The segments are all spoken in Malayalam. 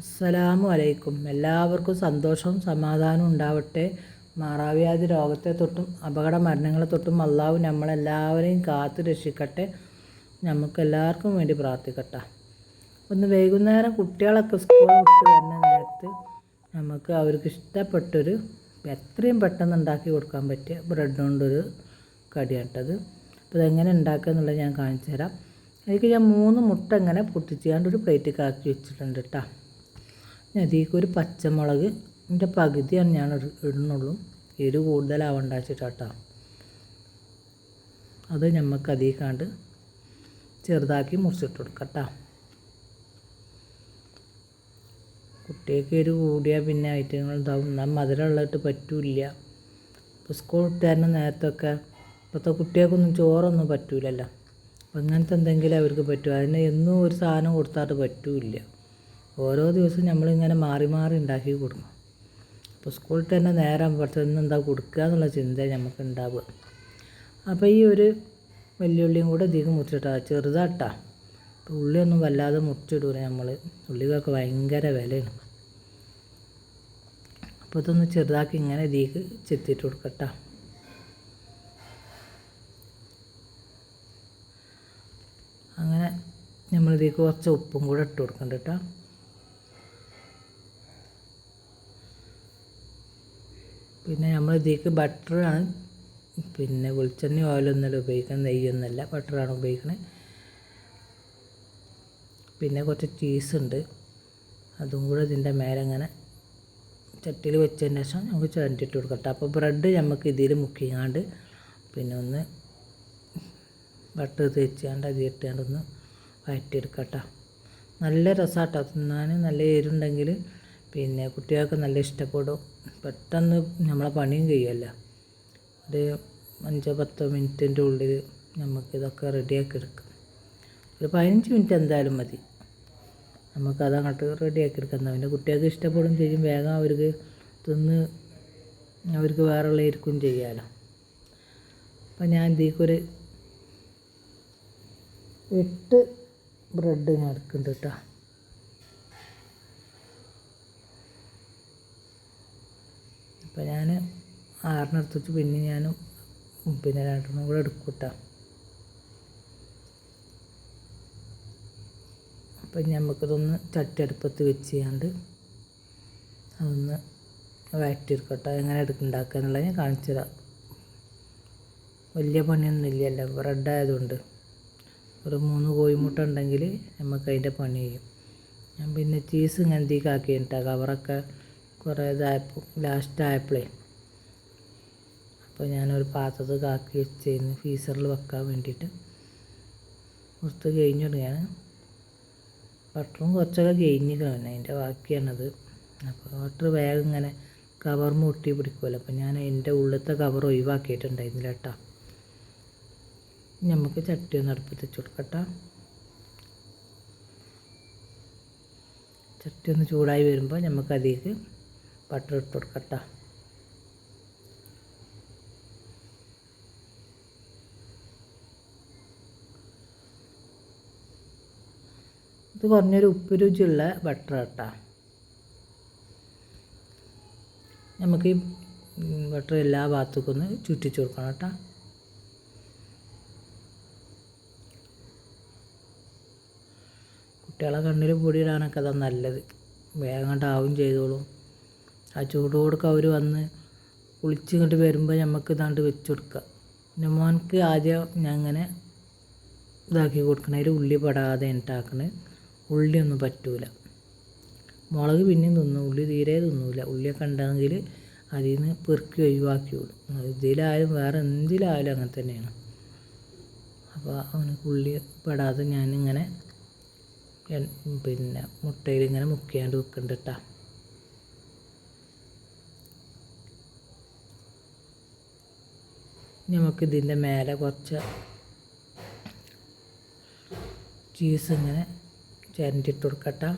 അസ്സലാമു അലൈക്കും എല്ലാവർക്കും സന്തോഷവും സമാധാനവും ഉണ്ടാവട്ടെ. മാറാവ്യാധി രോഗത്തെ തൊട്ടും അപകട മരണങ്ങളെ തൊട്ടും അള്ളാഹു നമ്മളെല്ലാവരെയും കാത്തു രക്ഷിക്കട്ടെ. നമുക്കെല്ലാവർക്കും വേണ്ടി പ്രാർത്ഥിക്കട്ടെ. ഒന്ന് വൈകുന്നേരം കുട്ടികളൊക്കെ സ്കൂൾ വിട്ട് വരുന്ന നേരത്ത് നമുക്ക് അവർക്ക് ഇഷ്ടപ്പെട്ടൊരു എത്രയും പെട്ടെന്ന് ഉണ്ടാക്കി കൊടുക്കാൻ പറ്റിയ ബ്രെഡ് കൊണ്ടൊരു കടിയാട്ടത്. അപ്പോൾ അതെങ്ങനെ ഉണ്ടാക്കുക എന്നുള്ളത് ഞാൻ കാണിച്ചു തരാം അതിലേക്ക് ഞാൻ മൂന്ന് മുട്ട ഇങ്ങനെ പൊട്ടിച്ചാണ്ട് ഒരു പ്ലേറ്റ് ആക്കി വെച്ചിട്ടുണ്ട് കേട്ടോ. അതിലേക്ക് ഒരു പച്ചമുളക് ഇതിന്റെ പകുതിയാണ് ഞാൻ ഇട- ഇടുന്നുള്ളൂ. എരിവ് കൂടുതലാവണ്ട വെച്ചിട്ടാട്ടോ അത് നമുക്ക് അതിക്കാണ്ട് ചെറുതാക്കി മുറിച്ചിട്ട് കൊടുക്കാം കേട്ടോ കുട്ടികൾക്ക് കൂടിയാൽ പിന്നെ ഐറ്റങ്ങൾ ഉണ്ടാവും എന്നാൽ മധുരമുള്ളതായിട്ട് പറ്റൂല ഇപ്പോൾ സ്കൂൾ വിട്ട് വരുന്ന നേരത്തൊക്കെ ഇപ്പോഴത്തെ കുട്ടികൾക്കൊന്നും ചോറൊന്നും പറ്റൂലല്ലോ. അപ്പം എന്തെങ്കിലും അവർക്ക് പറ്റും. അതിന് എന്നും ഒരു സാധനം കൊടുത്താൽ പറ്റൂല ഓരോ ദിവസവും നമ്മളിങ്ങനെ മാറി മാറി ഉണ്ടാക്കി കൊടുക്കും. അപ്പോൾ സ്കൂളിൽ തന്നെ നേരം ഇന്ന് എന്താ കൊടുക്കുക എന്നുള്ള ചിന്ത നമുക്ക് ഉണ്ടാവുക. അപ്പോൾ ഈ ഒരു വെല്ലുള്ളിയും കൂടെ ഇതിലേക്ക് മുറിച്ചിട്ടാ ചെറുതാട്ടാ. അപ്പോൾ ഉള്ളിയൊന്നും വല്ലാതെ മുറിച്ചിടൂല നമ്മൾ ഉള്ളിക്കൊക്കെ ഭയങ്കര വിലയാണ്. അപ്പോൾ ഇതൊന്ന് ചെറുതാക്കി ഇങ്ങനെ ഇതിലേക്ക് ചെത്തിയിട്ട് കൊടുക്കട്ടാ. അങ്ങനെ നമ്മൾ ഇതിക്ക് കുറച്ച് ഉപ്പും കൂടെ ഇട്ട് കൊടുക്കണ്ട കേട്ടോ പിന്നെ നമ്മൾ ഇതിലേക്ക് ബട്ടറാണ് പിന്നെ വെളിച്ചെണ്ണ ഓയിലൊന്നുമല്ല ഉപയോഗിക്കുന്നത് നെയ്യൊന്നുമല്ല ബട്ടറാണ് ഉപയോഗിക്കുന്നത് പിന്നെ കുറച്ച് ചീസ് ഉണ്ട് അതും കൂടെ ഇതിന്റെ മേലെ അങ്ങനെ ചട്ടിയിൽ വെച്ചതിന് ശേഷം നമുക്ക് ചുരണ്ടിട്ട് കൊടുക്കട്ടെ അപ്പോൾ ബ്രെഡ് നമുക്ക് ഇതിൽ മുക്കിങ്ങാണ്ട് പിന്നെ ഒന്ന് ബട്ടർ തേച്ചാണ്ട് അത് ഇട്ടാണ്ട് ഒന്ന് വഴറ്റിയെടുക്കട്ടെ നല്ല രസമാട്ടോ തിന്നാൻ നല്ല എരുണ്ടെങ്കിൽ പിന്നെ കുട്ടികൾക്ക് നല്ല ഇഷ്ടപ്പെടും. പെട്ടെന്ന് നമ്മളെ പണിയും കഴിയുമല്ലോ. ഒരു അഞ്ചോ പത്തോ മിനിറ്റിന്റെ ഉള്ളിൽ നമുക്കിതൊക്കെ റെഡിയാക്കി എടുക്കാം. ഒരു പതിനഞ്ച് മിനിറ്റ് എന്തായാലും മതി. നമുക്കത് അങ്ങോട്ട് റെഡിയാക്കി എടുക്കാം. പിന്നെ കുട്ടികൾക്ക് ഇഷ്ടപ്പെടും ചെയ്യും. വേഗം അവർക്ക് തിന്ന് അവർക്ക് വേറെയുള്ള ഇരിക്കും ചെയ്യാമല്ലോ അപ്പം ഞാൻ ഇതിലേക്കൊരു എട്ട് ബ്രെഡ് ഞാൻ എടുക്കുന്നുണ്ട് കേട്ടോ. അപ്പോൾ ഞാൻ ആറിന് എടുത്തിട്ട് പിന്നെ ഞാൻ പിന്നെ രണ്ടെണ്ണം കൂടെ എടുക്കും കേട്ടോ. അപ്പം നമുക്കിതൊന്ന് ചട്ടി അടുപ്പത്ത് വെച്ച് ചെയ്യാണ്ട് അതൊന്ന് വഴറ്റിയെടുക്കട്ടെ. എങ്ങനെ എടുക്കുന്നുണ്ടാക്കുക എന്നുള്ളത് ഞാൻ കാണിച്ചു തരാം. വലിയ പണിയൊന്നും ഇല്ലല്ലോ. ബ്രെഡ് ആയതുകൊണ്ട്. ഒരു മൂന്ന് കോഴിമുട്ട ഉണ്ടെങ്കിൽ നമുക്ക് അതിന്റെ പണി ചെയ്യും. ഞാൻ പിന്നെ ചീസ് ഇങ്ങനത്തേക്ക് ആക്കിയിട്ടാ. കവറൊക്കെ കുറേ ഇതായപ്പോൾ ലാസ്റ്റ് ആയപ്പോഴേ അപ്പോൾ ഞാനൊരു പാത്രത്തിൽ കാക്കി വെച്ചിരുന്നു ഫീസറിൽ വെക്കാൻ വേണ്ടിയിട്ട്. കുറച്ച് കഴിഞ്ഞിടുകയാണ് ബട്ടറും കുറച്ചൊക്കെ കഴിഞ്ഞിട്ടാണ് അതിന്റെ ബാക്കിയാണത്. അപ്പോൾ ബട്ടർ വേഗം ഇങ്ങനെ കവർ മുട്ടി പിടിക്കുമല്ലോ അപ്പോൾ ഞാൻ അതിന്റെ ഉള്ളിലത്തെ കവർ ഒഴിവാക്കിയിട്ടുണ്ടായിരുന്നില്ല കേട്ടോ. നമുക്ക് ചട്ടി ഒന്ന് അടുപ്പത്തിച്ച് കൊടുക്കട്ടോ. ചട്ടി ഒന്ന് ചൂടായി വരുമ്പോൾ നമുക്ക് അതിലേക്ക് ബട്ടർ ഇട്ട് കൊടുക്കട്ടെ ഇത് കുറഞ്ഞൊരു ഉപ്പ് രുചിയുള്ള ബട്ടർ കേട്ടോ നമുക്ക് ഈ ബട്ടർ എല്ലാ ഭാഗത്തേക്കും ഒന്ന് ചുറ്റിച്ച് കൊടുക്കണം കേട്ടോ. കുട്ടികളെ കണ്ണിൽ പൊടിയിടാനൊക്കെ അതാണ് നല്ലത്. വേഗം കണ്ടാവും ചെയ്തോളും. ആ ചൂടോടൊക്കെ അവർ വന്ന് കുളിച്ച് ഇങ്ങോട്ട് വരുമ്പോൾ നമുക്ക് ഇതാണ്ട് വെച്ച് കൊടുക്കുക പിന്നെ മോനക്ക് ആദ്യം ഞാൻ ഇങ്ങനെ ഇതാക്കി കൊടുക്കണം ഉള്ളി പെടാതെ ഉണ്ടാക്കണേ ഉള്ളിയൊന്നും പറ്റൂല. മുളക് പിന്നെയും തിന്നും ഉള്ളി തീരെ തിന്നൂല. ഉള്ളിയൊക്കെ ഉണ്ടെങ്കിൽ അതിൽ നിന്ന് പെറുക്കി ഒഴിവാക്കി വിടും. ഇതിലായാലും വേറെ എന്തിലായാലും അങ്ങനെ തന്നെയാണ്. അപ്പോൾ അവനക്ക് ഉള്ളി പെടാതെ ഞാനിങ്ങനെ പിന്നെ മുട്ടയിൽ ഇങ്ങനെ മുക്കിയാണ്ട് വെക്കുന്നുണ്ട് കേട്ടോ നമുക്ക് ഇതിന്റെ മേലെ കുറച്ച് ചീസ് ഇങ്ങനെ ചരണ്ടിട്ട് കൊടുക്കട്ടെ.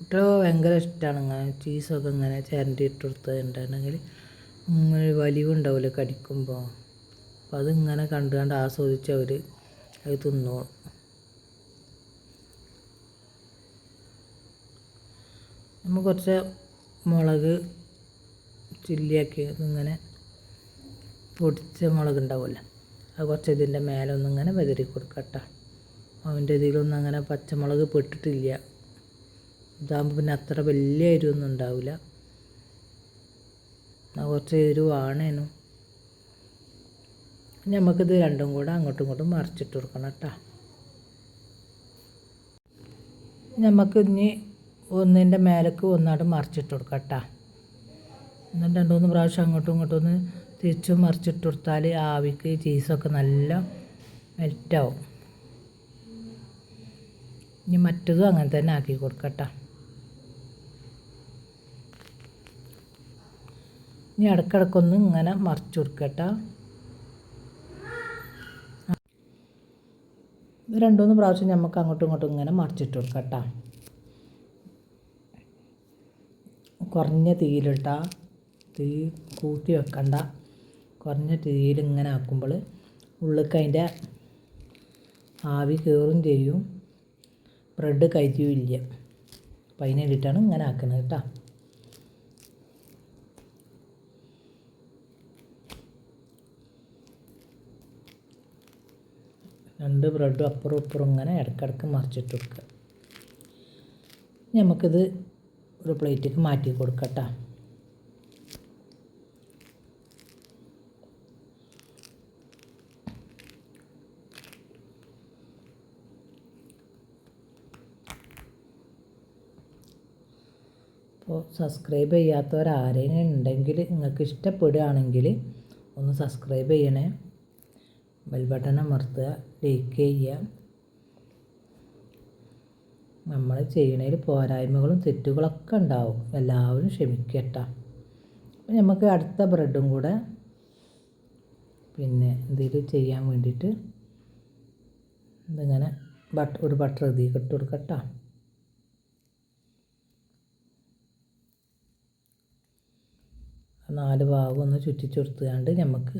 കുട്ടികൾ ഭയങ്കര ഇഷ്ടമാണ് ഇങ്ങനെ ചീസൊക്കെ ഇങ്ങനെ ചിരണ്ടി ഇട്ട് കൊടുത്തിട്ടുണ്ടെങ്കിൽ വലിവുണ്ടാവില്ല കടിക്കുമ്പോൾ. അപ്പം അതിങ്ങനെ കണ്ട് കണ്ട് ആസ്വദിച്ച് അവർ അത് തിന്നോളും നമ്മൾ കുറച്ച് മുളക് ചില്ലിയാക്കി ഇങ്ങനെ പൊടിച്ച മുളക് ഉണ്ടാവുമല്ലോ അത് കുറച്ച് ഇതിന്റെ മേലെ ഒന്നിങ്ങനെ വിതറി കൊടുക്കട്ടോ. അവന്റെ ഇതിലൊന്നും അങ്ങനെ പച്ചമുളക് പെട്ടിട്ടില്ല. ഇതാകുമ്പോൾ പിന്നെ അത്ര വലിയ എരിവൊന്നും ഉണ്ടാവില്ല കുറച്ച് എരിവാണേനും നമുക്കിത് രണ്ടും കൂടെ അങ്ങോട്ടും ഇങ്ങോട്ടും മറിച്ചിട്ട് കൊടുക്കണം കേട്ടോ. നമുക്ക് ഇനി ഒന്നിന്റെ മേലേക്ക് ഒന്നാട് മറിച്ചിട്ട് കൊടുക്കാം കേട്ടോ. എന്നിട്ട് രണ്ട് മൂന്ന് പ്രാവശ്യം അങ്ങോട്ടും ഇങ്ങോട്ടും ഒന്ന് തിരിച്ചും മറിച്ചിട്ട് കൊടുത്താൽ ആവിക്ക് ചീസൊക്കെ നല്ല മെൽറ്റാവും ഇനി മറ്റതും അങ്ങനെ തന്നെ ആക്കി കൊടുക്കട്ടോ ഇനി ഇടക്കിടക്കൊന്ന് ഇങ്ങനെ മറിച്ച് കൊടുക്കട്ടോ രണ്ടു മൂന്ന് പ്രാവശ്യം നമുക്ക് അങ്ങോട്ടും ഇങ്ങോട്ടും ഇങ്ങനെ മറിച്ചിട്ട് കൊടുക്കാം കേട്ടോ. കുറഞ്ഞ തീയിലിട്ട. തീ കൂട്ടി വെക്കണ്ട. കുറഞ്ഞ തീയിൽ ഇങ്ങനെ ആക്കുമ്പോൾ ഉള്ളിലേക്ക് അതിന്റെ ആവി കയറും ചെയ്യും. ബ്രെഡ് കരിയുമില്ല അപ്പം അതിന് ഇങ്ങനെ ആക്കുന്നത് കേട്ടോ. രണ്ട് ബ്രെഡും അപ്പുറം ഇപ്പുറം ഇങ്ങനെ ഇടയ്ക്കിടയ്ക്ക് മറിച്ചിട്ട് കൊടുക്കുക നമുക്കിത് ഒരു പ്ലേറ്റിലേക്ക് മാറ്റി കൊടുക്കട്ടോ. അപ്പോൾ സബ്സ്ക്രൈബ് ചെയ്യാത്തവരാരെങ്കിലും ഉണ്ടെങ്കിൽ നിങ്ങൾക്ക് ഇഷ്ടപ്പെടുകയാണെങ്കിൽ ഒന്ന് സബ്സ്ക്രൈബ് ചെയ്യണേ. ബെൽ ബട്ടൺ അമർത്തുക ലൈക്ക് ചെയ്യുക. നമ്മൾ ചെയ്യണതിൽ പോരായ്മകളും തെറ്റുകളൊക്കെ ഉണ്ടാവും. എല്ലാവരും ക്ഷമിക്കട്ടോ. അപ്പം നമുക്ക് അടുത്ത ബ്രെഡും കൂടെ പിന്നെ എന്തെങ്കിലും ചെയ്യാൻ വേണ്ടിയിട്ട് ഇതിങ്ങനെ ബട്ട് ഒരു ബട്ടർ ഇതിൽ ഇട്ട് കൊടുക്കട്ടോ. നാല് ഭാഗം ഒന്ന് ചുറ്റിച്ചെടുത്തുകൊണ്ട് നമുക്ക്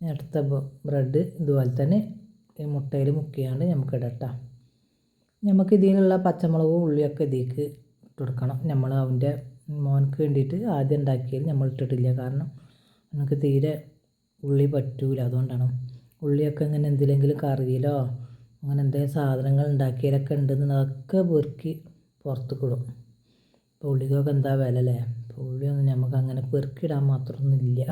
അടുത്ത ബ്രെഡ് ഇതുപോലെ തന്നെ മുട്ടയിൽ മുക്കിയാണ്ട് നമുക്ക് ഇടട്ടാ. നമുക്ക് ഇതിലുള്ള പച്ചമുളകും ഉള്ളിയൊക്കെ ഇതിലേക്ക് ഇട്ട് കൊടുക്കണം. നമ്മൾ അവന്റെ മോനക്ക് വേണ്ടിയിട്ട് ആദ്യം ഉണ്ടാക്കിയാൽ നമ്മൾ ഇട്ടിട്ടില്ല. കാരണം നമുക്ക് തീരെ ഉള്ളി പറ്റൂല. അതുകൊണ്ടാണ്. ഉള്ളിയൊക്കെ ഇങ്ങനെ എന്തിലെങ്കിലും കറിയിലോ അങ്ങനെ എന്തെങ്കിലും സാധനങ്ങൾ ഉണ്ടാക്കിയാലൊക്കെ ഉണ്ടെന്ന് അതൊക്കെ പെറുക്കി പുറത്ത് കിടും ഇപ്പോൾ ഉള്ളിക്കൊക്കെ എന്താ വില അല്ലേ അപ്പോൾ ഉള്ളിയൊന്നും നമുക്ക് അങ്ങനെ പെറുക്കിയിടാൻ മാത്രമൊന്നും ഇല്ല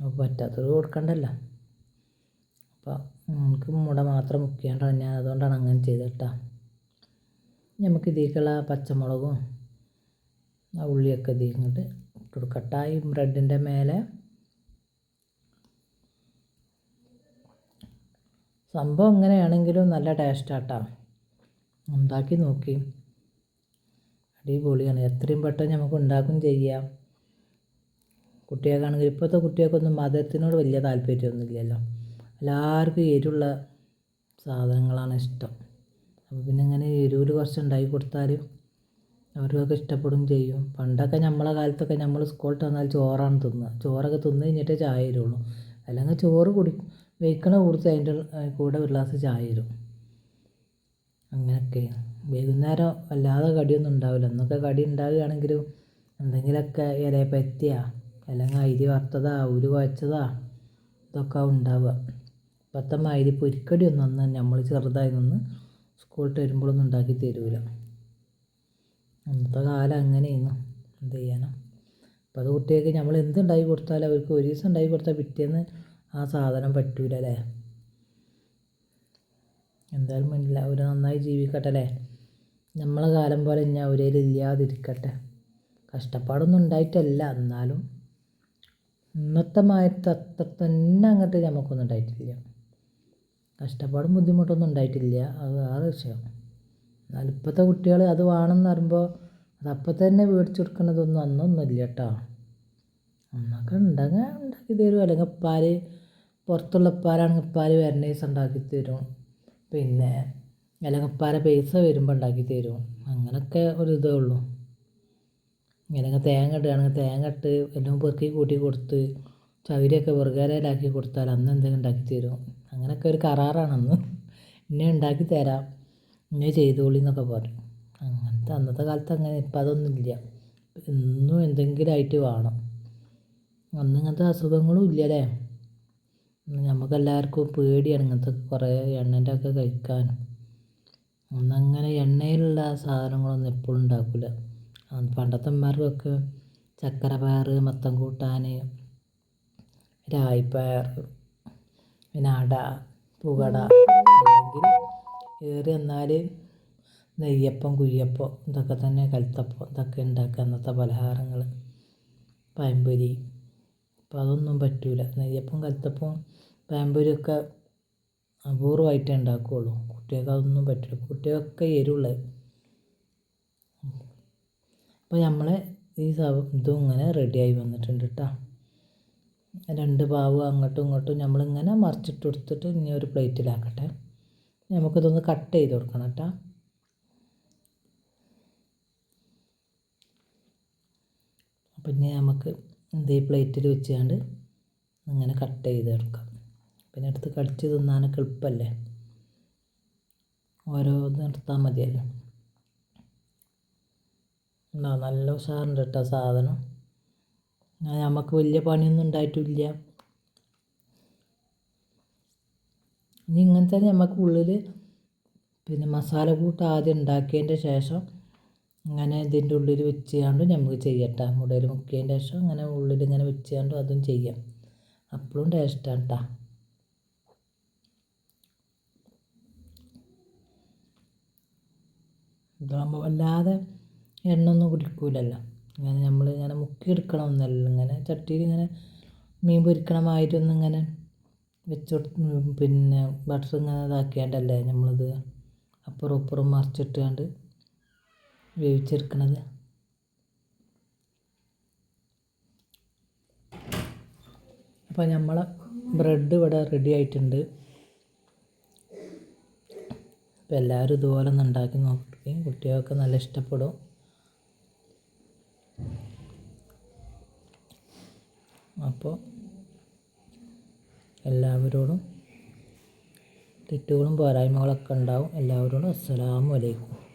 അപ്പോൾ പറ്റാത്തത് കൊടുക്കണ്ടല്ല. അപ്പോൾ നമുക്ക് മുട മാത്രം മുക്കിയാണ്ടാണ് ഞാൻ അതുകൊണ്ടാണ് അങ്ങനെ ചെയ്തത് കേട്ടോ നമുക്ക് ഇതിലേക്കുള്ള പച്ചമുളകും ആ ഉള്ളിയൊക്കെ ഇതിൽ ഇങ്ങോട്ട് ഇട്ട് കൊടുക്കട്ട. ഈ ബ്രെഡിന്റെ മേലെ സംഭവം എങ്ങനെയാണെങ്കിലും നല്ല ടേസ്റ്റാട്ടോ. ഉണ്ടാക്കി നോക്കി. അടിപൊളിയാണ്. എത്രയും പെട്ടെന്ന് നമുക്ക് ഉണ്ടാക്കും ചെയ്യാം. കുട്ടികൾക്കാണെങ്കിൽ ഇപ്പോഴത്തെ കുട്ടികൾക്കൊന്നും മധുരത്തിനോട് വലിയ താല്പര്യമൊന്നുമില്ലല്ലോ. എല്ലാവർക്കും എരിവുള്ള സാധനങ്ങളാണ് ഇഷ്ടം. അപ്പോൾ പിന്നെ ഇങ്ങനെ എരിവിൽ കുറച്ച് ഉണ്ടാക്കി കൊടുത്താൽ അവർക്കൊക്കെ ഇഷ്ടപ്പെടും ചെയ്യും. പണ്ടൊക്കെ നമ്മളെ കാലത്തൊക്കെ നമ്മൾ സ്കൂളിൽ വന്നാൽ ചോറാണ് തിന്നുക. ചോറൊക്കെ തിന്ന് കഴിഞ്ഞിട്ടേ ചായ തരുള്ളൂ. അല്ലെങ്കിൽ ചോറ് കുടി വെയ്ക്കണ കൂടുതൽ അതിന്റെ കൂടെ ഒരു ഗ്ലാസ് ചായ തരും. അങ്ങനെയൊക്കെ. വൈകുന്നേരം വല്ലാതെ കടിയൊന്നും ഉണ്ടാവില്ല. അന്നൊക്കെ കടി ഉണ്ടാവുകയാണെങ്കിലും എന്തെങ്കിലുമൊക്കെ ഇല പറ്റിയ അല്ലെങ്കിൽ അരി വറുത്തതാ ഉരു കുഴച്ചതാ ഇതൊക്കെ ഉണ്ടാവുക. ഇപ്പോഴത്തെ മാതിരി പൊരിക്കടിയൊന്നും അന്ന് നമ്മൾ ചെറുതായി നിന്ന് സ്കൂളിട്ട് വരുമ്പോഴൊന്നും ഉണ്ടാക്കി തരൂല. അന്നത്തെ കാലം അങ്ങനെയായിരുന്നു. എന്ത് ചെയ്യാനാ? അപ്പോൾ അത് കുട്ടികൾക്ക് നമ്മൾ എന്തുണ്ടാക്കി കൊടുത്താലും അവർക്ക് ഒരു ദിവസം ഉണ്ടാക്കി കൊടുത്താൽ പിറ്റേന്ന് ആ സാധനം പറ്റൂല അല്ലേ? എന്തായാലും വേണ്ടില്ല അവർ നന്നായി ജീവിക്കട്ടെ അല്ലേ? നമ്മളെ കാലം പോലെ ഇനി അവരേൽ ഇല്ലാതിരിക്കട്ടെ. കഷ്ടപ്പാടൊന്നും ഉണ്ടായിട്ടല്ല. എന്നാലും ഇന്നത്തെ മായത്ത് തന്നെ അങ്ങോട്ട് നമുക്കൊന്നും ഉണ്ടായിട്ടില്ല. കഷ്ടപ്പാടും ബുദ്ധിമുട്ടൊന്നും ഉണ്ടായിട്ടില്ല. അത് വേറെ വിഷയം. എന്നാൽ ഇപ്പോഴത്തെ കുട്ടികൾ അത് വേണമെന്ന് പറയുമ്പോൾ അത് അപ്പം തന്നെ മേടിച്ച് കൊടുക്കണതൊന്നും അന്നൊന്നുമില്ല കേട്ടോ അന്നൊക്കെ ഉണ്ടെങ്കിൽ ഉണ്ടാക്കി തരും. അല്ലെങ്കിൽ പാൽ പുറത്തുള്ള പാലാണെങ്കിൽ പാൽ വരണ ഉണ്ടാക്കി തരും. പിന്നെ അല്ലെങ്കിൽ ഉപ്പാരെ പൈസ വരുമ്പോൾ ഉണ്ടാക്കി തരും. അങ്ങനെയൊക്കെ ഒരു ഇതേ ഉള്ളൂ. ഇങ്ങനെയൊക്കെ തേങ്ങ ഇടുകയാണെങ്കിൽ തേങ്ങ ഇട്ട് എല്ലാം പെറുക്കി കൂട്ടി കൊടുത്ത് ചകിരിയൊക്കെ വെറുകരയിലാക്കി കൊടുത്താൽ അന്ന് എന്തെങ്കിലും ഉണ്ടാക്കി തരും. അങ്ങനെയൊക്കെ ഒരു കരാറാണ് അന്ന്. ഇന്നെ ഉണ്ടാക്കി തരാം. ഇന്നെ ചെയ്തോളി എന്നൊക്കെ പറയും. അങ്ങനത്തെ അന്നത്തെ കാലത്ത് അങ്ങനെ ഇപ്പം അതൊന്നുമില്ല ഇന്നും എന്തെങ്കിലും ആയിട്ട് വേണം. അന്ന് ഇങ്ങനത്തെ അസുഖങ്ങളും ഇല്ലല്ലേ നമുക്കെല്ലാവർക്കും പേടിയാണ് ഇങ്ങനത്തെ കുറേ എണ്ണന്റെ ഒക്കെ കഴിക്കാൻ. അന്നങ്ങനെ എണ്ണയിലുള്ള സാധനങ്ങളൊന്നും എപ്പോഴും ഉണ്ടാക്കില്ല പണ്ടത്തെ അമ്മമാർക്കൊക്കെ ചക്കര പയർ മത്തൻ കൂട്ടാൻ രായിപ്പയർ പിന്നെ അട പുകട അല്ലെങ്കിൽ ഏറി വന്നാൽ നെയ്യപ്പം കുയ്യപ്പം ഇതൊക്കെ തന്നെ കലത്തപ്പം ഇതൊക്കെ ഉണ്ടാക്കുക അന്നത്തെ പലഹാരങ്ങൾ പഴംപൊരി. ഇപ്പം അതൊന്നും പറ്റില്ല നെയ്യപ്പം കലത്തപ്പം പഴംപൊരിയൊക്കെ അപൂർവമായിട്ടേ ഉണ്ടാക്കുകയുള്ളൂ. കുട്ടികൾക്ക് അതൊന്നും പറ്റില്ല കുട്ടികൾക്കൊക്കെ എരിവുള്ളത്. അപ്പോൾ നമ്മൾ ഈ ഇതും ഇങ്ങനെ റെഡിയായി വന്നിട്ടുണ്ട് കേട്ടോ രണ്ട് പാവ് അങ്ങോട്ടും ഇങ്ങോട്ടും നമ്മളിങ്ങനെ മറിച്ചിട്ട് കൊടുത്തിട്ട് ഇനി ഒരു പ്ലേറ്റിലാക്കട്ടെ നമുക്കിതൊന്ന് കട്ട് ചെയ്ത് കൊടുക്കണം കേട്ടോ അപ്പം ഇനി നമുക്ക് എന്ത് ഈ പ്ലേറ്റിൽ വെച്ചുകൊണ്ട് അങ്ങനെ കട്ട് ചെയ്ത് എടുക്കാം പിന്നെ അടുത്ത് കടിച്ച് തിന്നാനൊക്കെ എളുപ്പമല്ലേ ഓരോ നിർത്താൽ മതിയല്ലോ. ഉണ്ടാ നല്ല ഉഷാറുണ്ട് കേട്ടോ സാധനം നമുക്ക് വലിയ പണിയൊന്നും ഉണ്ടായിട്ടില്ല. ഇനി ഇങ്ങനത്തെ നമുക്ക് ഉള്ളിൽ പിന്നെ മസാല കൂട്ട് ആദ്യം ഉണ്ടാക്കിയതിന്റെ ശേഷം ഇങ്ങനെ ഇതിന്റെ ഉള്ളിൽ വെച്ചുകൊണ്ട് നമുക്ക് ചെയ്യട്ടെ. മുടയിൽ മുക്കിയതിന്റെ ശേഷം ഇങ്ങനെ ഉള്ളിൽ ഇങ്ങനെ വെച്ചുകൊണ്ട് അതും ചെയ്യാം. അപ്പോഴും ടേസ്റ്റാണ് കേട്ടോ ഇതാകുമ്പോൾ വല്ലാതെ എണ്ണ ഒന്നും കുടിക്കൂലല്ലോ. ഇങ്ങനെ നമ്മൾ ഇങ്ങനെ മുക്കി എടുക്കണമെന്നല്ല ഇങ്ങനെ ചട്ടിയിൽ ഇങ്ങനെ മീൻ പൊരിക്കണമായിട്ടൊന്നും ഇങ്ങനെ വെച്ച് പിന്നെ ബട്ടർ ഇങ്ങനെ ഇതാക്കിയാണ്ടല്ലേ നമ്മളിത് അപ്പുറം ഇപ്പുറം മറിച്ചിട്ടാണ്ട് വേവിച്ചെടുക്കണത്. അപ്പോൾ നമ്മളെ ബ്രെഡ് ഇവിടെ റെഡി ആയിട്ടുണ്ട്. അപ്പോൾ എല്ലാവരും ഇതുപോലെ ഒന്ന് ഉണ്ടാക്കി നോക്കി. കുട്ടികൾക്ക് നല്ല ഇഷ്ടപ്പെടും അപ്പോൾ എല്ലാവരോടും തെറ്റുകളും പോരായ്മകളൊക്കെ ഉണ്ടാവും. എല്ലാവരോടും അസ്സലാമു അലൈക്കും.